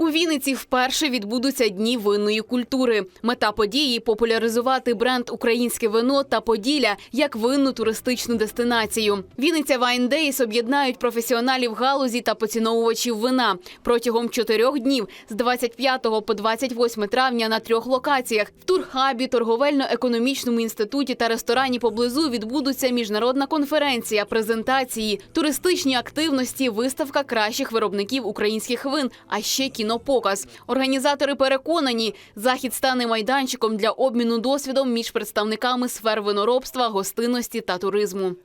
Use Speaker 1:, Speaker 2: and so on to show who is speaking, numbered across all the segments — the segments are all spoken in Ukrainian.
Speaker 1: У Вінниці вперше відбудуться дні винної культури. Мета події популяризувати бренд українське вино та Поділля як винну туристичну дестинацію. Вінниця Days об'єднають професіоналів галузі та поціновувачів вина протягом чотирьох днів з 25 по 28 травня на трьох локаціях. В турхабі, торговельно-економічному інституті та ресторані поблизу відбудуться міжнародна конференція, презентації, туристичні активності, виставка кращих виробників українських вин, а ще кінопоказ. Організатори переконані, захід стане майданчиком для обміну досвідом між представниками сфер виноробства, гостинності та туризму.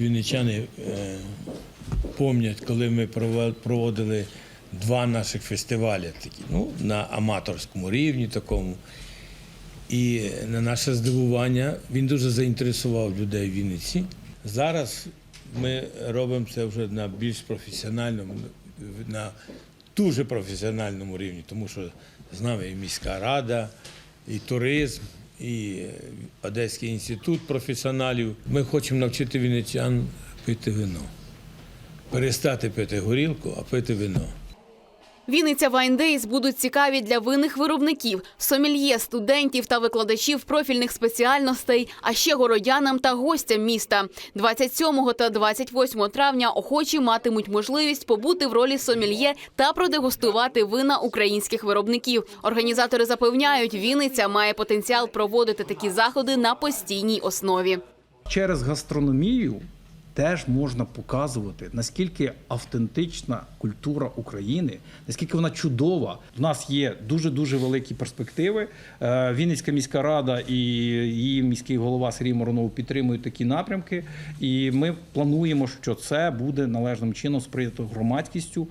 Speaker 2: Вінничани е, пам'ятають, коли ми проводили два наших фестивалі такі, ну, на аматорському рівні такому. І на наше здивування він дуже заінтересував людей в Вінниці. Зараз ми робимо це вже на більш професіональному, на дуже професіональному рівні, тому що з нами і міська рада, і туризм, і Одеський інститут професіоналів. Ми хочемо навчити вінничан пити вино. Перестати пити горілку, а пити вино.
Speaker 1: Вінниця Days будуть цікаві для винних виробників, сомельє, студентів та викладачів профільних спеціальностей, а ще городянам та гостям міста. 27 та 28 травня охочі матимуть можливість побути в ролі сомельє та продегустувати вина українських виробників. Організатори запевняють, Вінниця має потенціал проводити такі заходи на постійній основі.
Speaker 3: Через гастрономію теж можна показувати, наскільки автентична культура України, наскільки вона чудова. У нас є дуже дуже великі перспективи. Е, Вінницька міська рада і її міський голова Сергій Моронов підтримують такі напрямки. І ми плануємо, що це буде належним чином сприйнято громадськістю